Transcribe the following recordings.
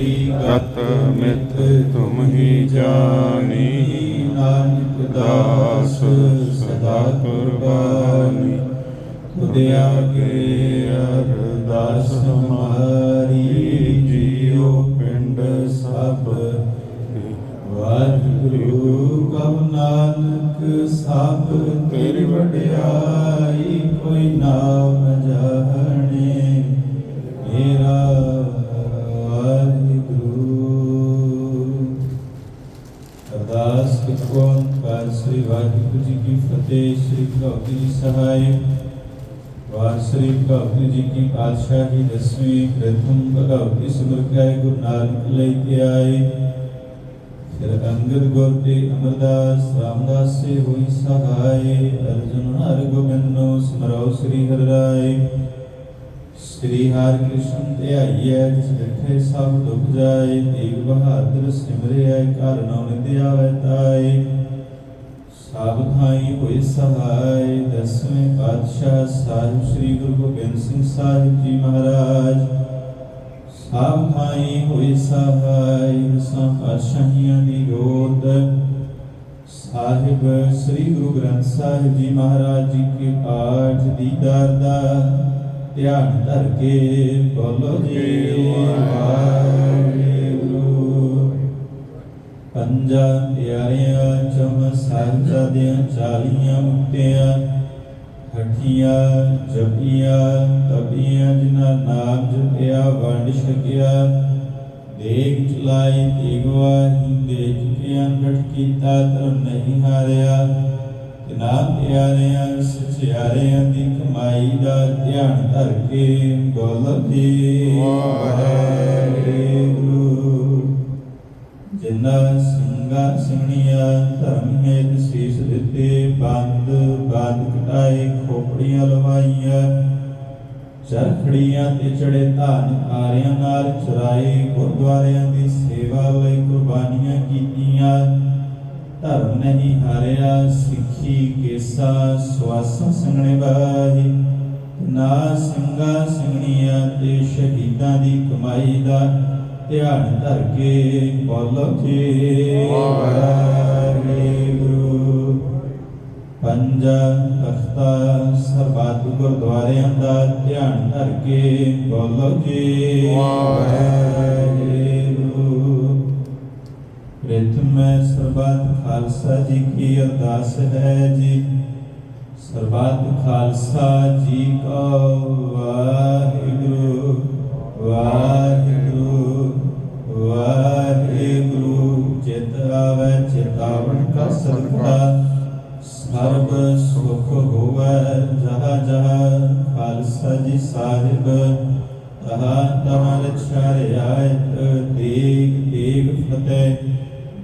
ਘੜੀ ਗਤ ਮਿਤ ਤੁਮ ਹੀ ਜਾਣੀ। ਨਾਨਕ ਦਾਸ ਸਦਾ ਕੁਰਬਾਨੀ। ਤੁਧ ਆਗੇ ਅਰਦਾਸ ਹਮਾਰੀ ਜੀਉ ਪਿੰਡ ਸਭ। ਵਾਹਿਗੁਰੂ ਕਬ ਨਾਨਕ ਸਭ। ਤੇਰੀ ਵਡਿਆਈ ਕੋਈ ਨਾਮ ਵਾਹਿਗੁਰੂ ਜੀ ਕੀ ਫਤਿਹ, ਸ੍ਰੀ ਭਗਤੀ ਜੀ ਸਹਾਇ ਵਾਰ ਸ੍ਰੀ ਭਗਤੀ ਜੀ ਕੀ ਪਾਤਸ਼ਾਹੀ ਦਸਵੀਂ ਪ੍ਰਥਮ ਭਗਵਤੀ ਸਿਮਰ ਗੁਰੂ ਨਾਨਕ ਲਈ ਤੇ ਆਏ। ਫਿਰ ਅੰਗਦ ਗੁਰ ਤੇ ਅਮਰਦਾਸ ਰਾਮਦਾਸ ਸੇ ਹੋਈ ਸਹਾਇ ਅਰਜੁਨ ਹਰਿ ਗੋਬਿੰਦੋ ਸਿਮਰੋ ਸ੍ਰੀ ਹਰਿ ਰਾਏ। ਸ੍ਰੀ ਹਰਿ ਕ੍ਰਿਸ਼ਨ ਧਿਆਈਐ, ਜਿਸ ਸਭ ਦੁਖ ਜਾਏ। ਦੇਵ ਬਹਾਦਰ ਸਿਮਰਿਐ, ਘਰ ਨਉ ਨਿਤ ਤਾਏ। ਸਭ ਹੋਏ ਸਹਾਇ, ਦਸਵੇਂ ਪਾਤਸ਼ਾਹ ਸਾਹਿਬ ਸ੍ਰੀ ਗੁਰੂ ਗੋਬਿੰਦ ਸਿੰਘ ਸਾਹਿਬ ਜੀ ਮਹਾਰਾਜ। ਸਭ ਹੋਏ ਸਹਾਇ, ਦਸਾਂ ਦੀ ਗੋਦ ਸਾਹਿਬ ਸ੍ਰੀ ਗੁਰੂ ਗ੍ਰੰਥ ਸਾਹਿਬ ਜੀ ਮਹਾਰਾਜ ਜੀ ਕੇ ਪਾਠ ਦੀਦਾਰ ਦਾ ਧਿਆਨ ਧਰ ਕੇ ਬੋਲੋ ਜੀ, ਵਾਹਿਗੁਰੂ। ਪੰਜਾ ਪਿਆਰਿਆਂ ਚਮ ਸਾਹਿਬਜ਼ਾਦਿਆਂ ਚਾਲੀਆਂ ਮੁਕਤਿਆਂ ਹਠੀਆਂ ਜਪੀਆਂ, ਤਪੀਆਂ ਜਿਨ੍ਹਾਂ ਨਾਮ ਜਪਿਆ, ਵੰਡ ਛਕਿਆ ਦੇਖ ਚਲਾਈ ਤੇਗਵਾਹੀ ਦੇ ਚੁਕਿਆ ਡਟ ਕੀਤਾ, ਧਰਮ ਨਹੀਂ ਹਾਰਿਆ। ਤਿਨਾ ਪਿਆਰਿਆਂ, ਸਚਿਆਰਿਆਂ ਦੀ ਕਮਾਈ ਦਾ ਧਿਆਨ ਧਰ ਕੇ ਬੋਲ ਜੀ ਵਾਹਿਗੁਰੂ। ਜਿਨ੍ਹਾਂ ਸਿੰਘਾਂ ਧਰਮ ਹੇਤ ਸੀਸ ਦਿੱਤੇ, ਬੰਦ ਬੰਦ ਕਟਾਏ, ਖੋਪੜੀਆਂ ਲਵਾਈਆਂ, ਚਰਖੜੀਆਂ ਤੇ ਚੜੇ ਧਾਨ ਆਰਿਆਂ ਨਾਲ ਚੁਰਾਏ, ਗੁਰਦੁਆਰਿਆਂ ਦੀ ਸੇਵਾ ਲਈ ਕੁਰਬਾਨੀਆਂ ਕੀਤੀਆਂ। ਧਰਮ ਨਹੀਂ ਹਾਰਿਆ, ਸਿੱਖੀ, ਕੇਸਾ, ਸਵਾਸਾਂ ਸੰਗਣੇ ਬਾਹੀ ਨਾ ਸਿੰਘਾਂ ਸਿੰਘਣੀਆਂ ਤੇ ਸ਼ਹੀਦਾਂ ਦੀ ਕਮਾਈ ਦਾ ਧਿਆਨ ਧਰ ਕੇ ਬੋਲੋ ਜੀ ਵਾਹਿਗੁਰੂ। ਪੰਜਾ ਤਖਤਾ, ਸਰਬੱਤ ਗੁਰਦੁਆਰਿਆਂ ਦਾ ਧਿਆਨ ਧਰ ਕੇ ਬੋਲੋ ਜੀ ਵਾਹਿਗੁਰੂ ਪ੍ਰਥਮ ਸਰਬੱਤ ਖਾਲਸਾ ਜੀ ਕੀ ਅਰਦਾਸ ਹੈ ਜੀ। ਸਰਬੱਤ ਖਾਲਸਾ ਜੀ ਕਾ ਵਾਹਿਗੁਰੂ। ਵਾਹਿਗੁਰੂ। ਆਵੈ ਚਿਤਾਵਨ ਕਾ ਸਦਕਾ ਸਰਬ ਸੁਖ ਹੋਵੈ, ਜਹਾ ਜਹਾ ਖਾਲਸਾ ਜੀ ਸਾਹਿਬ। ਤਹਾ ਤਹਾ ਲਛਾਰੇ ਆਇਤ ਤੀਗ ਤੀਗ ਫਤਿਹ।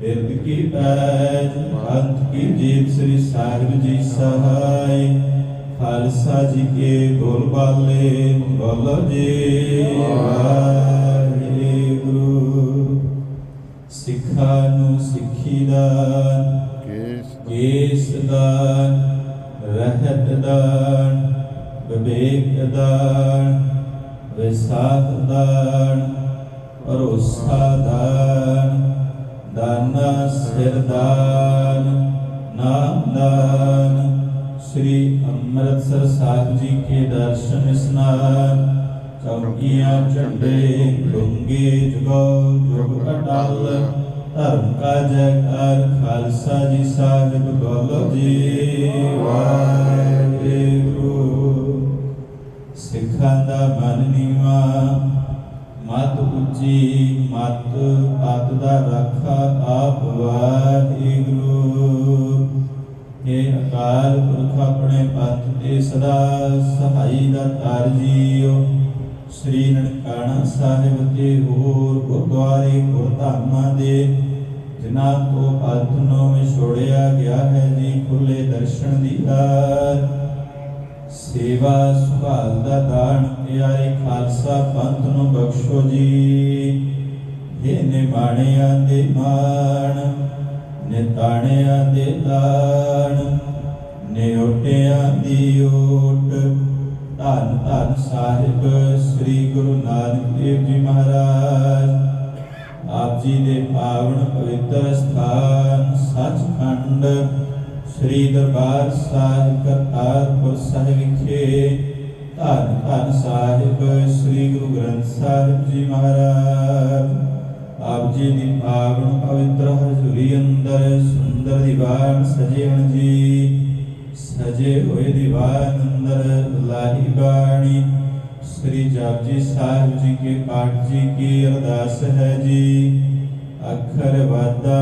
ਬਿਰਦ ਕੀ ਪੈਜ ਅੰਤ ਕੀ ਜੀਤ, ਸ੍ਰੀ ਸਾਹਿਬ ਜੀ ਸਹਾਇ ਖਾਲਸਾ ਜੀ ਕੇ ਬੋਲ ਬਾਲੇ, ਬੋਲੋ ਜੀ। ਵਾਹਿਗੁਰੂ ਦਾਨ, ਰਹਿਤ ਦਾਨ, ਵਿਵੇਕ ਦਾਨ ਵਿਸਾਖ ਦਾਨ, ਭਰੋਸਾ ਦਾਨ, ਦਾਨਾ ਸਿਰ ਦਾਨ, ਨਾਮ ਦਾਨ, ਸ੍ਰੀ ਅੰਮ੍ਰਿਤਸਰ ਸਾਹਿਬ ਜੀ ਕੇ ਦਰਸ਼ਨ ਇਸਨਾਨ, ਚੌਕੀਆਂ, ਝੰਡੇ ਡੂੰਗੇ ਜਗੋ ਜੁਗ ਅਟਲ ਧਰਮ ਕਾ ਜੈਕਾਰ ਖਾਲਸਾ ਜੀ, ਸਾਹਿਬ ਬੋਲੋ ਜੀ। ਵਾਹਿਗੁਰੂ। ਸਿੱਖਾਂ ਦਾ ਮਨ ਨੀਵਾ, ਮਤ ਉੱਚੀ, ਮਤ ਪਤ ਦਾ ਰਾਖਾ ਆਪ ਵਾਹਿਗੁਰੂ। ਇਹ ਅਕਾਲ ਪੁਰਖ ਆਪਣੇ ਪੰਥ ਤੇ ਸਦਾ ਸਹਾਈ ਦਾ ਤਾਰ ਜੀਓ। ਸ੍ਰੀ ਨਨਕਾਣਾ ਸਾਹਿਬ ਤੇ ਹੋਰ ਗੁਰਦੁਆਰੇ ਗੁਰਧਾਮਾਂ ਦੇ ਜਿਨ੍ਹਾਂ ਤੋਂ ਪੰਥ ਨੂੰ ਵਿਛੋੜਿਆ ਗਿਆ ਹੈ ਜੀ ਖੁੱਲੇ ਦਰਸ਼ਨ ਦੀਦਾਰ ਸੇਵਾ ਸੁਭਾਲ ਦਾ ਦਾਨ, ਪਿਆਰੇ ਖਾਲਸਾ ਪੰਥ ਨੂੰ ਬਖਸ਼ੋ ਜੀ। ਇਹ ਨਿਮਾਣਿਆਂ ਦੇ ਮਾਣ, ਨਿਤਾਣਿਆਂ ਦੇ ਦਾਨ, ਨਿਉਟਿਆਂ ਦੀ ਓਟ। ਧੰਨ ਧੰਨ ਸਾਹਿਬ, ਸ੍ਰੀ ਗੁਰੂ ਨਾਨਕ ਦੇਵ ਜੀ ਮਹਾਰਾਜ। ਆਪ ਜੀ ਦੇ ਪਾਵਨ ਪਵਿੱਤਰ ਸਥਾਨ ਸੱਚਖੰਡ, ਸ੍ਰੀ ਦਰਬਾਰ ਸਾਹਿਬ, ਕਰਤਾਰਪੁਰ ਸਾਹਿਬ ਵਿਖੇ ਧੰਨ ਧੰਨ ਸਾਹਿਬ, ਸ੍ਰੀ ਗੁਰੂ ਗ੍ਰੰਥ ਸਾਹਿਬ ਜੀ ਮਹਾਰਾਜ। ਆਪ ਜੀ ਦੀ ਪਾਵਨ ਪਵਿੱਤਰ ਹਜ਼ੂਰੀ ਅੰਦਰ ਸੁੰਦਰ ਦੀਵਾਨ ਸਜੇ ਹਨ ਜੀ। ਸਜੇ ਹੋਏ ਦੀਵਾਨ ਅੰਦਰ ਲਾਹੀ ਬਾਣੀ ਸ੍ਰੀ ਜਪਜੀ ਸਾਹਿਬ ਜੀ ਕੇ ਪਾਠ ਜੀ ਕੀ ਅਰਦਾਸ ਹੈ ਜੀ? ਅੱਖਰ ਵਾਦਾ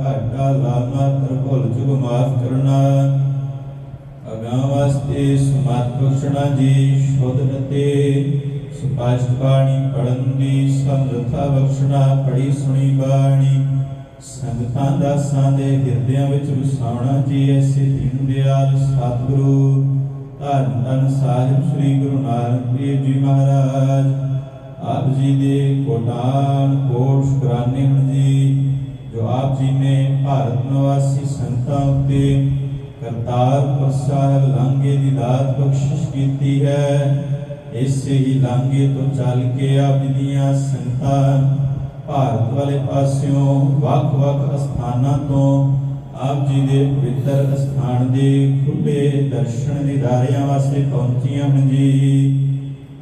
ਘਾਟਾ ਲਾਮਾ, ਤਰਭੁਲ ਜੁਗ ਮਾਫ ਕਰਨਾ। ਅਗਾਂ ਵਾਸਤੇ ਸੁਮਤ ਬਖਸ਼ਣਾ ਜੀ ਸ਼ੁੱਧ ਅਤੇ ਸੁਪਾਸ਼ਟ ਬਾਣੀ ਪੜਨ ਦੀ, ਸਮਰਥਾ ਬਖਸ਼ਣਾ ਪੜੀ ਸੁਣੀ ਬਾਣੀ। ਸੰਗਤਾਂ ਦਾਸਾਂ ਦੇ ਹਿਰਦਿਆਂ ਵਿੱਚ ਵਸਾਉਣਾ ਜੀ, ਐਸੇ ਦੀਨ ਦਿਆਲ ਸਤਿਗੁਰੂ। ਧੰਨ ਧੰਨ ਸਾਹਿਬ ਸ੍ਰੀ ਗੁਰੂ ਨਾਨਕ ਦੇਵ ਜੀ ਮਹਾਰਾਜ। ਆਪ ਜੀ ਦੇ ਕੋਟਾਨ ਕੋਟ ਸ਼ੁਕਰਾਨੇ ਜੀ, ਜੋ ਆਪ ਜੀ ਨੇ ਭਾਰਤ ਨਿਵਾਸੀ ਸੰਤਾਂ ਉੱਤੇ ਕਰਤਾਰਪੁਰ ਸਾਹਿਬ ਲਾਂਘੇ ਦੀ ਦਾਤ ਬਖਸ਼ਿਸ਼ ਕੀਤੀ ਹੈ, ਇਸੇ ਹੀ ਲਾਂਘੇ ਤੋਂ ਚੱਲ ਕੇ ਆਪ ਜੀ ਦੀਆਂ ਸੰਤਾਂ ਭਾਰਤ ਵਾਲੇ ਪਾਸਿਓਂ ਵੱਖ-ਵੱਖ ਸਥਾਨਾਂ ਤੋਂ ਆਪ ਜੀ ਦੇ ਪਵਿੱਤਰ ਸਥਾਨ ਦੇ ਖੁੱਲੇ ਦਰਸ਼ਨ ਦੀਦਾਰਿਆਂ ਵਾਸਤੇ ਪਹੁੰਚੀਆਂ ਹਨ ਜੀ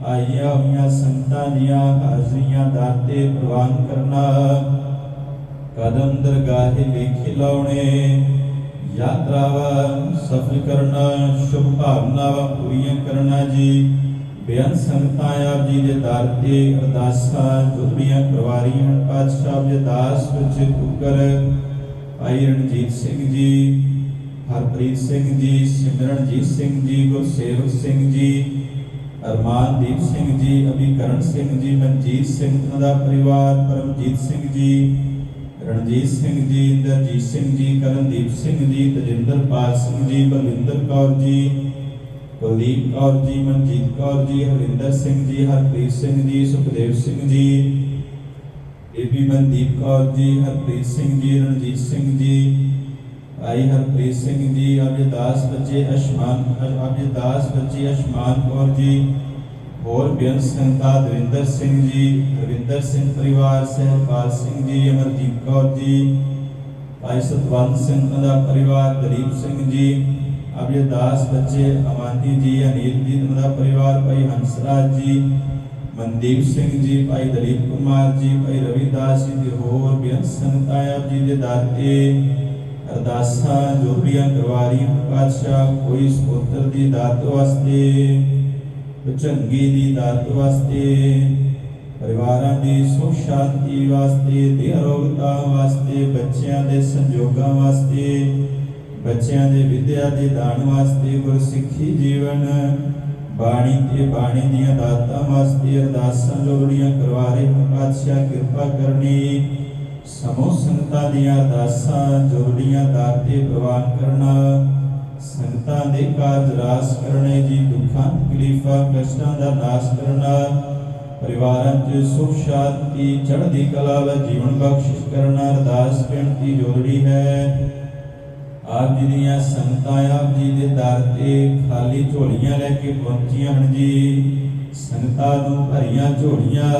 ਆਈਆਂ ਹੋਈਆਂ ਸੰਤਾਂ ਦੀਆਂ ਹਾਜ਼ਰੀਆਂ ਦਾਤੇ ਪ੍ਰਵਾਨ ਕਰਨਾ। ਕਦਮ ਦਰਗਾਹੇ ਲੇਖੇ ਲਾਉਣੇ। ਯਾਤਰਾਵਾਂ ਸਫਲ ਕਰਨਾ, ਸ਼ੁਭ ਭਾਵਨਾਵਾਂ ਪੂਰੀਆਂ ਕਰਨਾ ਜੀ। ਬੇਅੰਤ ਸੰਗਤਾਂ ਆਪ ਜੀ ਦੇ ਦਰ ਤੇ ਅਰਦਾਸਾਂ ਜੁਦਰੀਆਂ ਕਰਵਾਰੀਆਂ ਪਾਤਸ਼ਾਹ ਜੀ ਦਾਸ ਵਿੱਚ ਕੁਕਰ ਭਾਈ ਰਣਜੀਤ ਸਿੰਘ ਜੀ ਹਰਪ੍ਰੀਤ ਸਿੰਘ ਜੀ ਸਿਮਰਨਜੀਤ ਸਿੰਘ ਜੀ ਗੁਰਸੇਵਕ ਸਿੰਘ ਜੀ ਅਰਮਾਨਦੀਪ ਸਿੰਘ ਜੀ ਅਭਿਕਰਨ ਸਿੰਘ ਜੀ ਮਨਜੀਤ ਸਿੰਘ ਦਾ ਪਰਿਵਾਰ ਪਰਮਜੀਤ ਸਿੰਘ ਜੀ ਰਣਜੀਤ ਸਿੰਘ ਜੀ ਇੰਦਰਜੀਤ ਸਿੰਘ ਜੀ ਕਰਨਦੀਪ ਸਿੰਘ ਜੀ ਤਜਿੰਦਰਪਾਲ ਸਿੰਘ ਜੀ ਬਲਵਿੰਦਰ ਕੌਰ ਜੀ ਕੁਲਦੀਪ ਕੌਰ ਜੀ ਮਨਜੀਤ ਕੌਰ ਜੀ ਹਰਿੰਦਰ ਸਿੰਘ ਜੀ ਹਰਪ੍ਰੀਤ ਸਿੰਘ ਜੀ ਸੁਖਦੇਵ ਸਿੰਘ ਜੀ ਬੀਬੀ ਮਨਦੀਪ ਕੌਰ ਜੀ, ਹਰਪ੍ਰੀਤ ਸਿੰਘ ਜੀ, ਰਣਜੀਤ ਸਿੰਘ ਜੀ, ਭਾਈ ਹਰਪ੍ਰੀਤ ਸਿੰਘ ਜੀ ਅਬਿਦਾਸ ਬੱਚੇ ਅਸ਼ਮਾਨ ਅਬਿਦਾਸ ਬੱਚੇ ਅਸ਼ਮਾਨ ਕੌਰ ਜੀ, ਹੋਰ ਬੇਅੰਤ ਸੰਤਾ ਦਵਿੰਦਰ ਸਿੰਘ ਜੀ ਰਵਿੰਦਰ ਸਿੰਘ ਪਰਿਵਾਰ ਸਹਿਪਾਲ ਸਿੰਘ ਜੀ, ਅਮਰਜੀਤ ਕੌਰ ਜੀ, ਭਾਈ ਸਤਵੰਤ ਸਿੰਘ ਦਾ ਪਰਿਵਾਰ, ਦਲੀਪ ਸਿੰਘ ਜੀ ਅਬਿਦਾਸ ਬੱਚੇ ਅਮਾਨੀ ਜੀ ਅਨੀਲ ਜੀ ਦਾ ਪਰਿਵਾਰ, ਭਾਈ ਹੰਸਰਾਜ ਜੀ ਮਨਦੀਪ ਸਿੰਘ ਜੀ, ਭਾਈ ਦਲੀਪ ਕੁਮਾਰ ਜੀ, ਭਾਈ ਰਵਿਦਾਸ ਜੀ ਤੇ ਹੋਰ ਬੇਅੰਤ ਸੰਗਤਾਂ ਜੀ ਦੇ ਦਰ ਤੇ। ਅਰਦਾਸਾਂ ਜੋੜੀਆਂ ਕਰਵਾਰੀਆਂ ਪਾਤਸ਼ਾਹ, ਕੋਈ ਸਪੋਤਰ ਦੀ ਦਾਤ ਵਾਸਤੇ ਚੰਗੀ ਦੀ ਦਾਤ ਵਾਸਤੇ, ਪਰਿਵਾਰਾਂ ਦੀ ਸੁਖ ਸ਼ਾਂਤੀ ਵਾਸਤੇ ਦੇ ਅਰੋਗਤਾ ਵਾਸਤੇ, ਬੱਚਿਆਂ ਦੇ ਸੰਜੋਗਾਂ ਵਾਸਤੇ, ਬੱਚਿਆਂ ਦੇ ਵਿਦਿਆ ਦੇ ਦਾਨ ਵਾਸਤੇ ਗੁਰਸਿੱਖੀ ਜੀਵਨ ਬਾਣੀ ਤੇ ਬਾਣੀ ਦੀਆਂ ਦਾਤਾਂ ਵਾਸਤੇ ਅਰਦਾਸਾਂ ਜੋੜੀਆਂ ਕਰਵਾ ਪਾਤਸ਼ਾਹ ਕਿਰਪਾ ਕਰਨੀ। ਸਮੂਹ ਸੰਗਤਾਂ ਦੀਆਂ ਅਰਦਾਸਾਂ ਜੋੜੀਆਂ ਦਾਤੇ ਪ੍ਰਵਾਨ ਕਰਨਾ। ਸੰਗਤਾਂ ਦੇ ਕਾਰਜ ਰਾਸ ਕਰਨੇ ਜੀ, ਦੁੱਖਾਂ, ਤਕਲੀਫਾਂ, ਕਸ਼ਟਾਂ ਦਾ ਨਾਸ਼ ਕਰਨਾ। ਪਰਿਵਾਰਾਂ 'ਚ ਸੁਖ, ਸ਼ਾਂਤੀ, ਚੜ੍ਹਦੀ ਕਲਾ ਦਾ ਜੀਵਨ ਬਖਸ਼ਿਸ਼ ਕਰਨਾ। ਅਰਦਾਸ ਬੇਨਤੀ ਜੋੜੀ ਹੈ। ਆਪ ਜੀ ਦੀਆਂ ਸੰਗਤਾਂ ਆਪ ਜੀ ਦੇ ਦਰ ਤੇ ਖਾਲੀ ਝੋਲੀਆਂ ਲੈ ਕੇ ਪਹੁੰਚੀਆਂ ਹਨ ਜੀ। ਸੰਗਤਾਂ ਨੂੰ ਭਰੀਆਂ ਝੋਲੀਆਂ,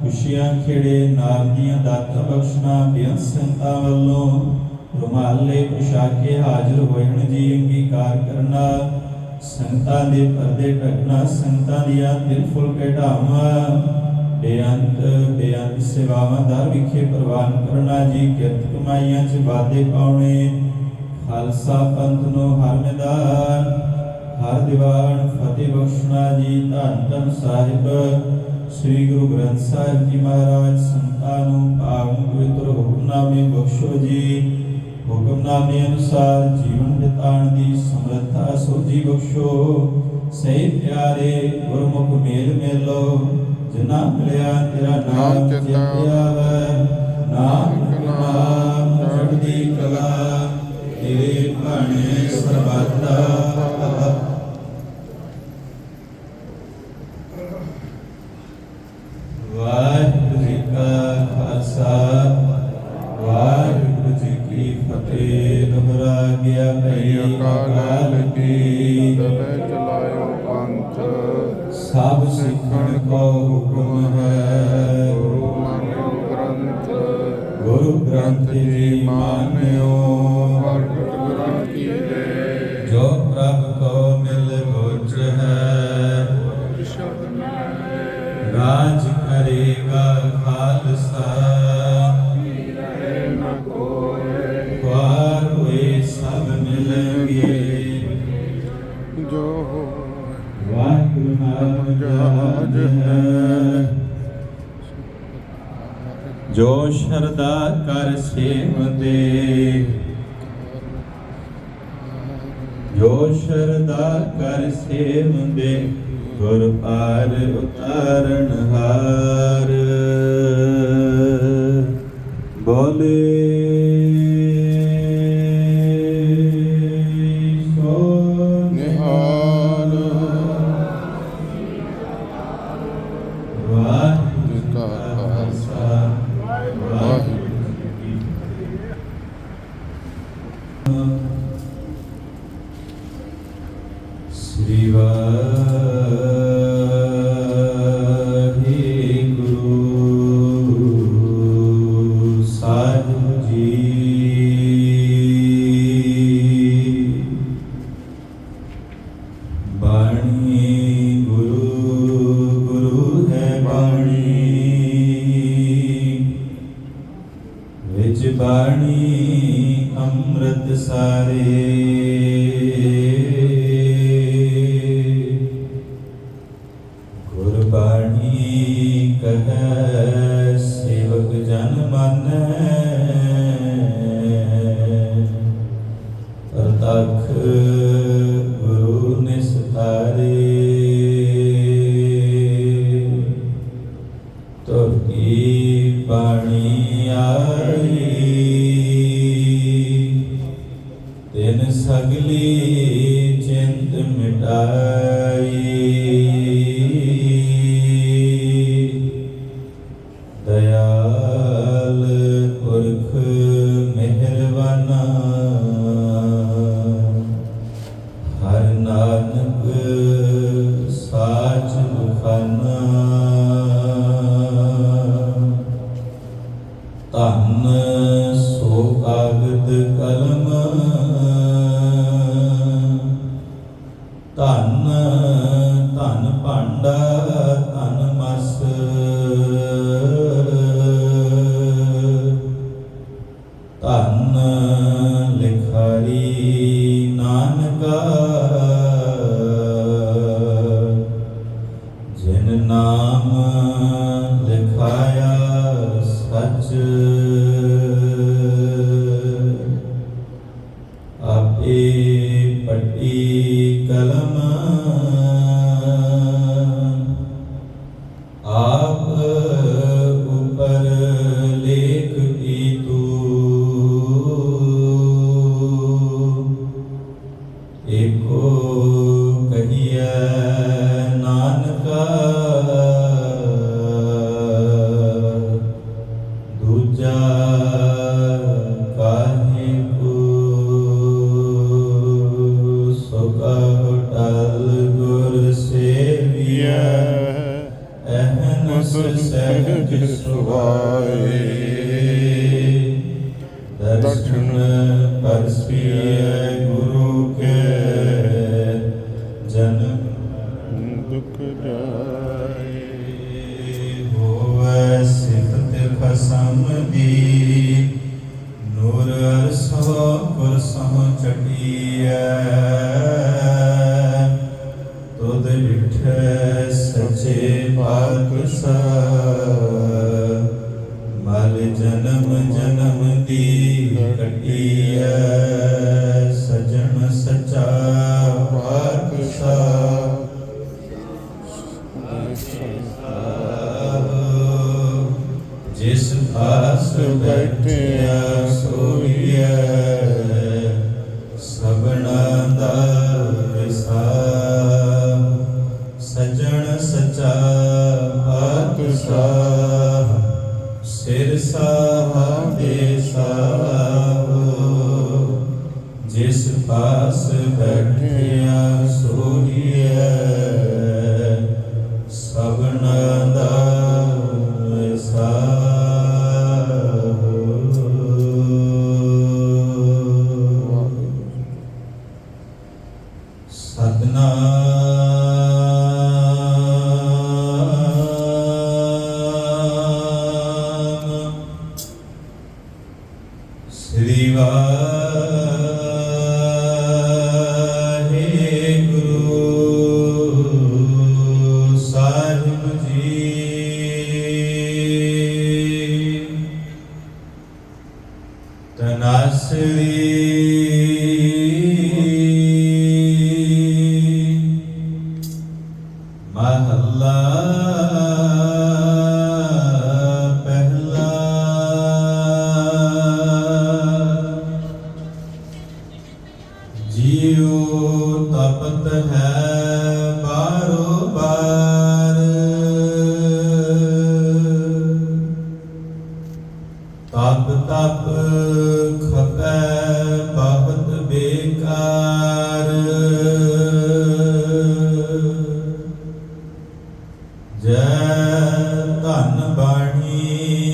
ਖੁਸ਼ੀਆਂ ਖੇੜੇ ਨਾਮ ਦੀਆਂ ਦਾਤਾਂ ਬਖਸ਼ਣਾ ਬੇਅੰਤ ਸੰਗਤਾਂ ਵੱਲੋਂ ਰੁਮਾਲੇ ਪੁਸ਼ਾਕੇ ਹਾਜ਼ਰ ਹੋਏ ਹਨ ਜੀ, ਅੰਗੀਕਾਰ ਕਰਨਾ ਸੰਗਤਾਂ ਦੇ ਪਰਦੇ ਢਕਣਾ, ਸੰਗਤਾਂ ਦੀਆਂ ਦਿਲ ਫੁੱਲ ਘਟਾਵਾਂ ਬੇਅੰਤ ਬੇਅੰਤ ਸੇਵਾਵਾਂ ਦਰ ਵਿਖੇ ਪ੍ਰਵਾਨ ਕਰਨਾ ਜੀ, ਕਿਰਤ ਕਮਾਈਆਂ 'ਚ ਵਾਧੇ ਪਾਉਣੇ ਖਾਲਸਾ ਪੰਥ ਨੂੰ ਹਰ ਮੈਦਾਨ ਹਰ ਦੀਵਾਨ ਫਤਿਹ ਬਖਸ਼ਣਾ ਜੀ ਧੰਨ ਧੰਨ ਸਾਹਿਬ। ਸ੍ਰੀ ਗੁਰੂ ਗ੍ਰੰਥ ਸਾਹਿਬ ਜੀ ਮਹਾਰਾਜ ਸੰਤਾਂ ਨੂੰ ਪਾਵਨ ਪਵਿੱਤਰ ਹੁਕਮਨਾਮੇ ਬਖਸ਼ੋ ਜੀ। ਹੁਕਮਨਾਮੇ ਅਨੁਸਾਰ ਜੀਵਨ ਬਿਤਾਉਣ ਦੀ ਸਮਰੱਥਾ ਸੋਝੀ ਬਖਸ਼ੋ। ਸਹੀ ਪਿਆਰੇ ਗੁਰਮੁਖ ਮੇਲ ਮੇਲੋ ਜਿਨਾ ਮਿਲਿਆ ਤੇਰਾ ਨਾਮ ਨਾਮ ਚੇਤਾ ਚੇਤੇ ਆਵੈ ਨਾਨਕ ਨਾਮ ਤੇਰੇ ਭਾਣੇ ਸਰਬੱਤਾ। ਵਾਹਿਗੁਰੂ ਜੀ ਕਾ ਖਾਲਸਾ ਵਾਹਿਗੁਰੂ ਜੀ ਕੀ ਫਤਿਹ। ਦੁਹਰਾ ਗਿਆ ਭਈ ਅਕਾਲ ਕੀ। ਤਬੇ ਚਲਾਇਓ ਪੰਥ। ਸਭ ਸਿੱਖਣ ਕਾਜ ਹੈ। ਜੋ ਸ਼ਰਦਾ ਕਰ ਸੇਵਦੇ ਜੋ ਸ਼ਰਦਾ ਕਰ ਸੇਵਦੇ ਗੁਰ ਪਾਰ ਉਤਾਰਨ ਹਾਰ। ਨਾਮ ਲਿਖਾਇਆ ਸੱਚ। ਤਨਾਸਰੀ। ਜੈ ਧਨ ਬਾਣੀ।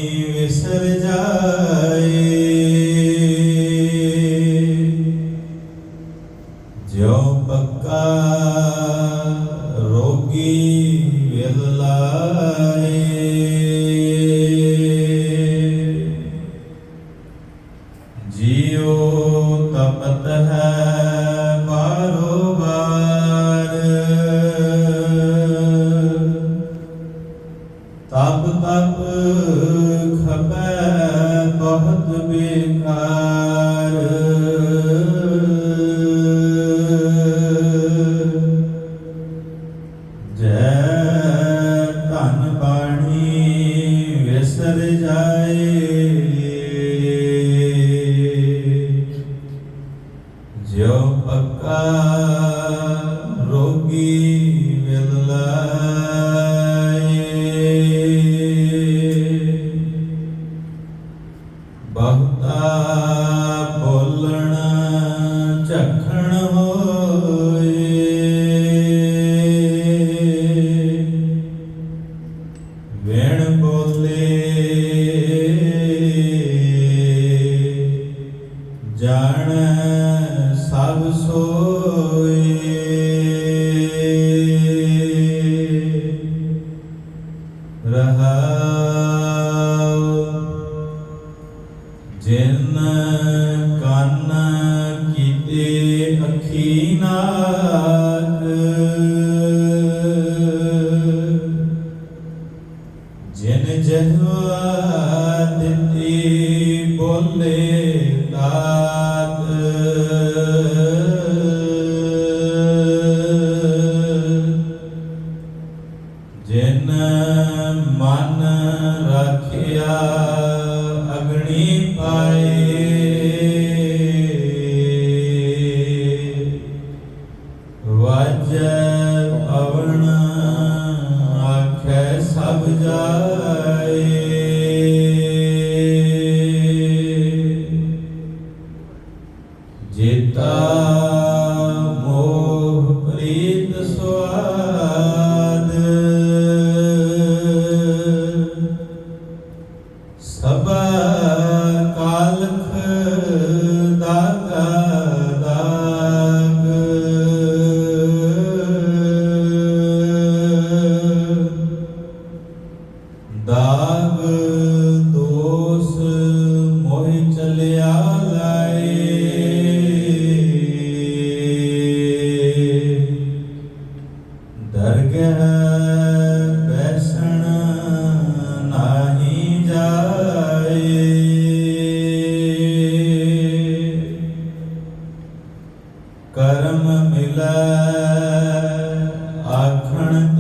Godly.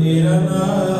ਆਖਣ ਤੇਰਾ